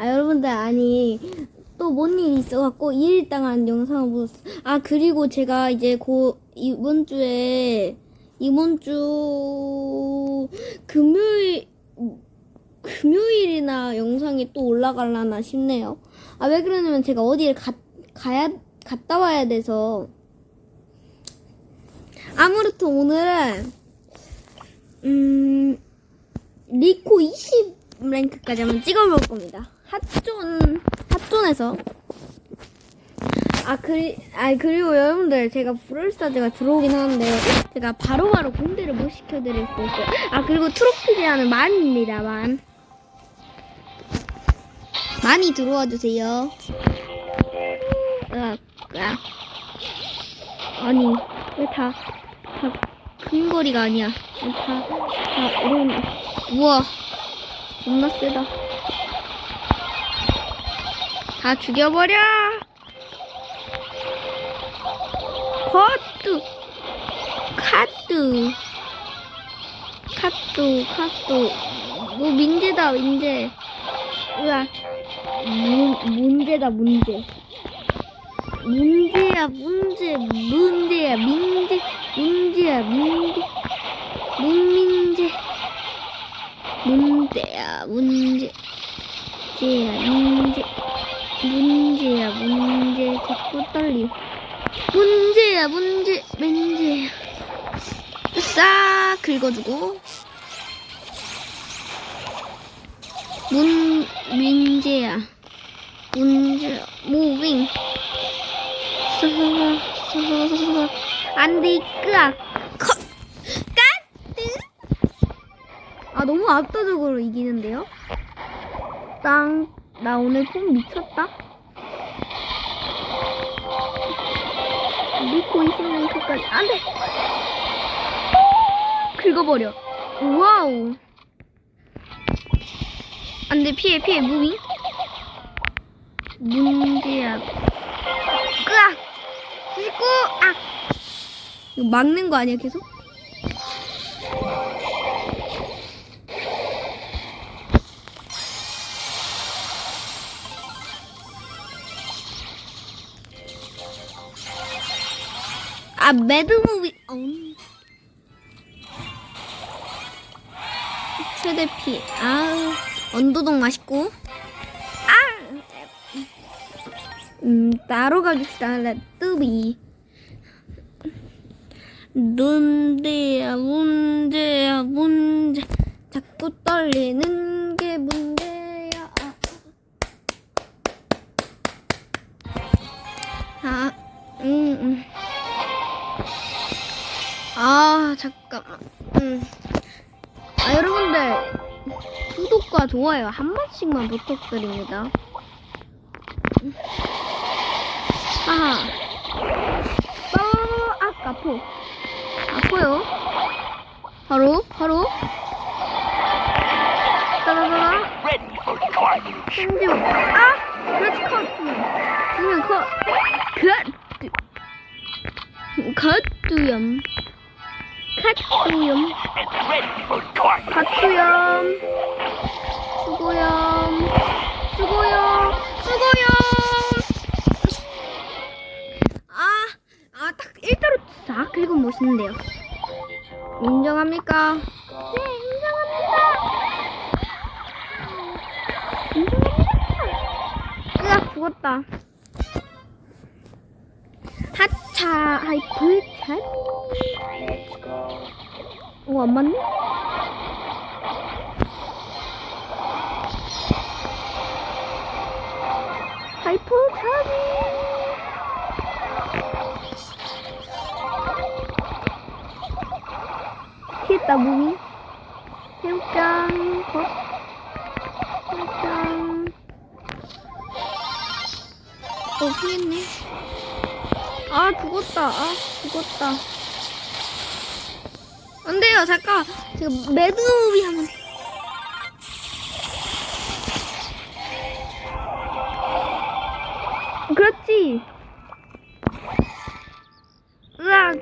아 여러분들 아니 또 뭔 일이 있어갖고 일일당한 영상을 보셨어. 아 그리고 제가 이제 고 이번 주에 이번 주 금요일 금요일이나 영상이 또 올라갈라나 싶네요. 아 왜 그러냐면 제가 어디를 가, 가야 갔다 와야 돼서 아무튼 오늘은 음 리코 20 랭크까지 한번 찍어볼 겁니다. 핫존 핫존에서 아 그리 아 그리고 여러분들 제가 브롤스타즈가 들어오긴 하는데 제가 바로바로 공개를 못 시켜드릴 수 있어요. 아 그리고 트로피제한은 만입니다 만. 많이 들어와 주세요. 아니 왜 다다큰 거리가 아니야. 다 다 이런 우와 겁나 세다. 다 죽여버려. 커트 카트 카트 카트 뭐 민재다 민재. 문, 문제다 문제 문제야 문제 문제야 민재. 문제야 민재. 문민재. 문제야 문제 문제야 문제 문제야 문제. 자꾸 떨리 문제야 문제. 문제야. 싹 긁어주고. 문 민재야. 문제 무빙. 스스로 스스로 안돼 끄악 아 너무 압도적으로 이기는데요? 땅 나 오늘 폼 미쳤다. 믿고 있는 끝까지. 안 돼! 긁어버려. 와우. 안 돼 피해 피해 무빙. 문제야. 으악! 씻고 아 이거 막는 거 아니야 계속? 아 매드무비 어. 최대 피. 아 언도동 맛있고. 아. 음 따로 가겠다. 레뚜비. 문제야 문제야 문제. 자꾸 떨리는 아. 음. 아, 여러분들, 구독과 좋아요 한 번씩만 부탁드립니다. 음. 하하. 어, 아, 아파. 아파요. 바로, 바로. for carnage. 생지오. 아! 그렇지, 컷. 두명 컷. 컷. Carnage. 컷두염. 수고염. 수고염. 수고염. 아, 아, 딱 일자로 싹 긁으면 멋있는데요. 인정합니까? 네, 인정합니다. 으악 죽었다 하차 하이프 차 오, 안 맞네? 하이프 차지 피했다 무미 새우깡 거 새우깡 어, 피했네. 아, 죽었다. 아, 죽었다. 안 돼요, 잠깐. 지금 매드무비 하면. 그렇지. 으악.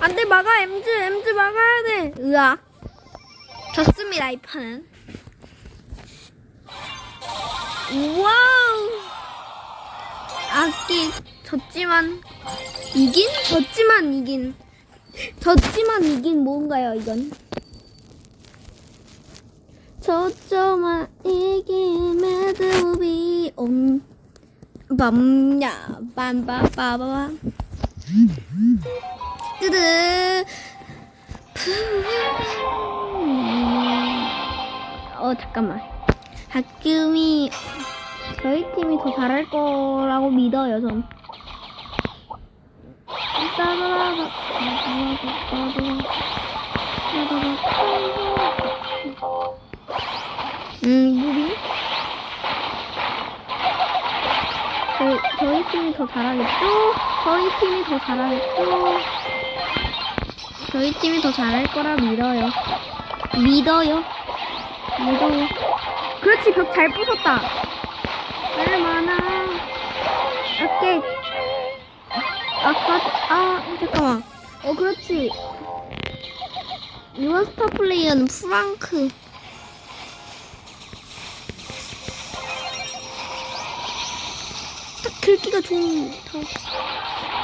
안 돼, 막아, 엠즈, 엠즈 막아야 돼. 으악. 졌습니다, 이 판은. 와우. 아끼, 졌지만, 이긴? 졌지만 이긴. 졌지만 이긴 뭔가요, 이건? 졌지만 이긴 매드비 옴. 밤야, 빰빠빠빠. 뜨드. 어, 잠깐만. 학교이 저희 팀이 더 잘할 거라고 믿어요, 전. 음, 무비? 저희, 저희 팀이 더 잘하겠죠? 저희 팀이 더 잘하겠죠? 저희 팀이 더 잘할 거라 믿어요. 믿어요. 믿어요. 그렇지, 벽 잘 부쉈다. 얼마나. 오케이. 아까, 아, 잠깐만. 어, 그렇지. 이번 스타 플레이어는 프랑크. 딱 긁기가 좋은, 다.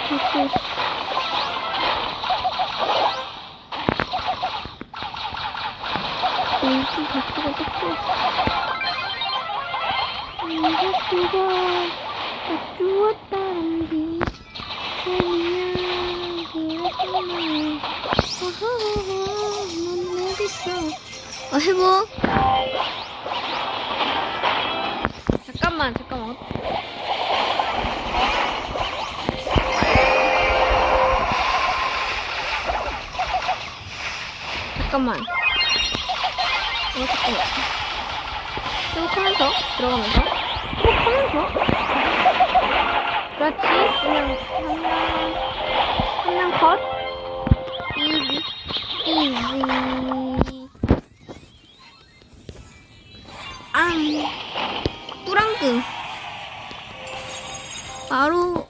됐고. 인기 박수가 뜯겼어. 인기 뜨거 어두웠다, 인기. 어, 해보. 잠깐만, 잠깐만. 잠깐만. 어, 잠깐만. 쭉 하면서, 들어가면서, 쭉 하면서. 그렇지. 그냥, 한 명, 한명 컷. 이지, 이지. 앙. 뿌랑크. 바로,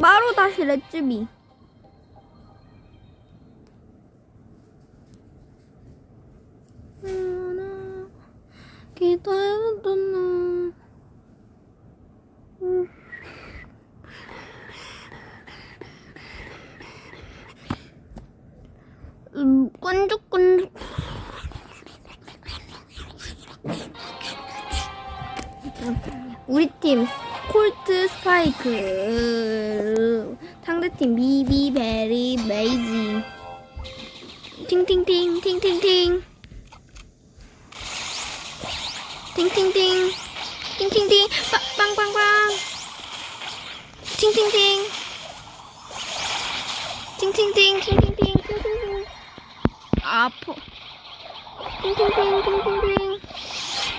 바로 다시 렛츠비. 하나 기다렸던 나 음, 끈적끈적. 우리 팀 콜트 스파이크. 상대팀 비비 베리 메이지 팅팅팅 팅팅팅 叮叮叮，叮叮叮，棒棒棒棒，叮叮叮，叮叮叮，叮叮叮，叮叮叮，阿婆，叮叮叮，叮叮叮，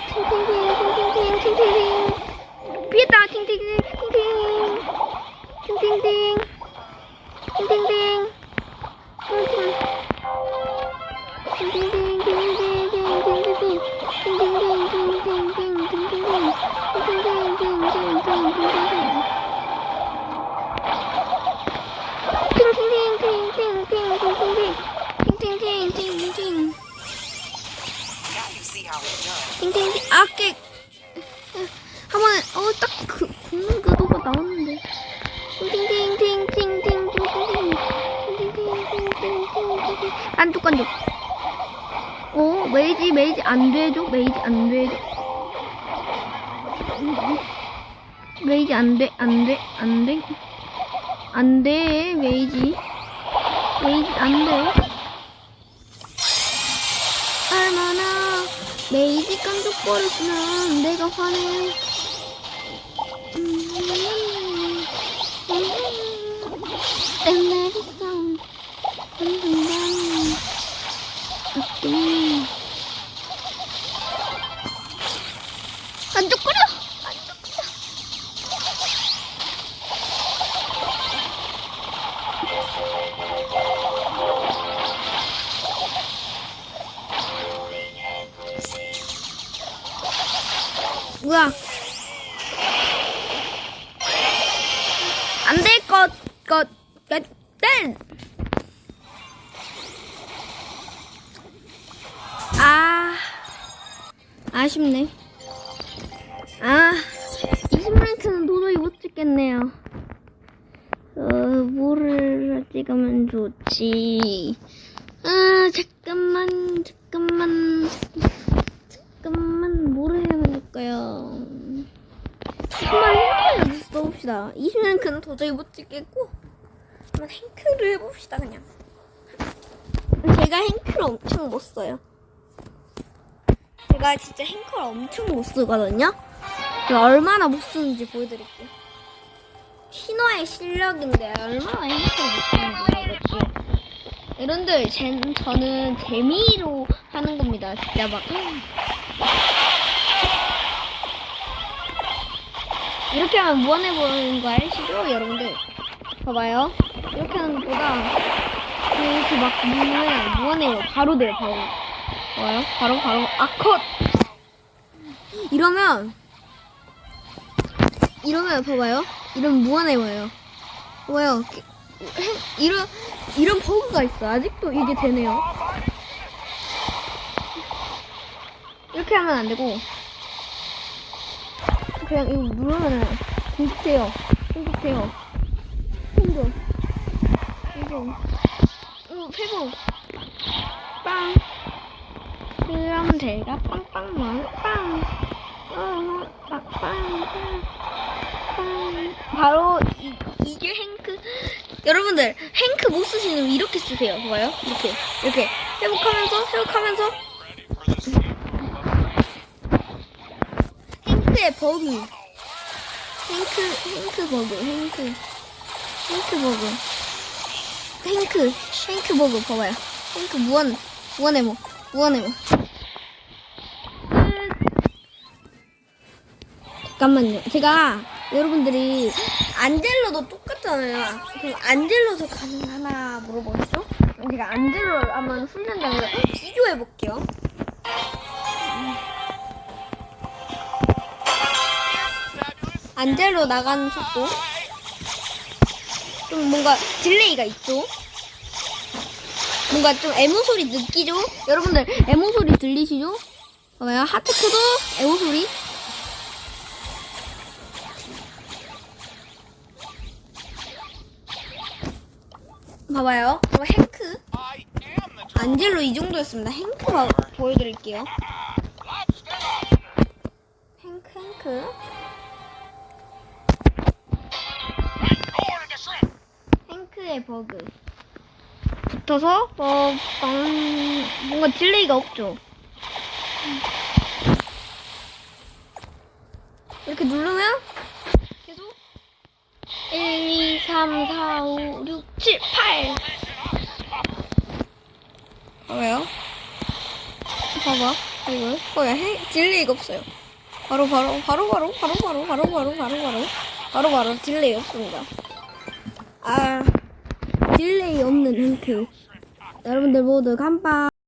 叮叮叮，叮叮叮，叮叮叮，别打叮叮叮，叮叮叮，叮叮叮，叮叮叮，叮叮叮。 아끼 한번에 어딱그 굽는 그도가 나왔는데 깐죽깐죽 어? 메이지 메이지 안돼죠 메이지 안돼죠 메이지 안돼 안돼 안돼 안돼 메이지 메이지 안돼 꼬리 지면 내가 화내. 음. 뭐야? 안 될 것, 것, 것, 땡! 아, 아쉽네. 아, 20랭크는 도저히 못 찍겠네요. 어, 뭐를 찍으면 좋지? 아, 잠깐만. 행크를 써봅시다. 20랭크는 도저히 못 찍겠고, 한번 행크를 해봅시다, 그냥. 제가 행크를 엄청 못 써요. 제가 진짜 행크를 엄청 못 쓰거든요. 얼마나 못 쓰는지 보여드릴게요. 신화의 실력인데 얼마나 행크를 못 쓰는지 모르겠지. 여러분들, 제, 저는 재미로 하는 겁니다. 진짜 막. 이렇게 하면 무한해 보이는 거 아시죠, 여러분들? 봐봐요. 이렇게 하는 것보다 이렇게 막 무한해, 무한해요. 바로 돼요, 바로. 봐봐요. 바로, 바로. 아, 컷! 이러면, 이러면 봐봐요. 이러면 무한해요. 봐봐요. 이런, 이런 버그가 있어. 아직도 이게 되네요. 이렇게 하면 안 되고, 그냥 이거 누르면은 공격돼요. 공격돼요. 공격. 이거. 이거 회복. 빵. 그럼 제가 빵빵만 빵. 어, 빵, 빵, 빵, 빵. 바로 이, 이게 행크. 여러분들 행크 못 쓰시는 분 이렇게 쓰세요. 봐요. 이렇게 이렇게 회복하면서 회복하면서 행크의 버그. 행크 행크 버그 행크 행크 버그 행크 행크 버그 봐봐요. 행크 무한 무한 해모 무한 해모. 잠깐만요. 제가 여러분들이 안젤로도 똑같잖아요. 그럼 안젤로도 가능하나 물어보겠죠? 제가 안젤로 한번 훈련장을 비교해 볼게요. 안젤로 나가는 속도? 좀 뭔가 딜레이가 있죠? 뭔가 좀 에모 소리 느끼죠? 여러분들 에모 소리 들리시죠? 봐봐요. 하트코도 에모 소리. 봐봐요. 그럼 행크. 안젤로 이 정도였습니다. 행크 봐- 보여드릴게요. 행크 행크 붙어서 어, 음, 뭔가 딜레이가 없죠 이렇게 누르면 계속 1, 2, 3, 4, 5, 6, 7, 8 봐봐요 봐봐 이거 거야 해 딜레이가 없어요 바로 바로 바로 바로 바로 바로 바로 바로 바로 바로 바로 바로 딜레이 없습니다 아 없는 힌트 여러분들 모두 감빵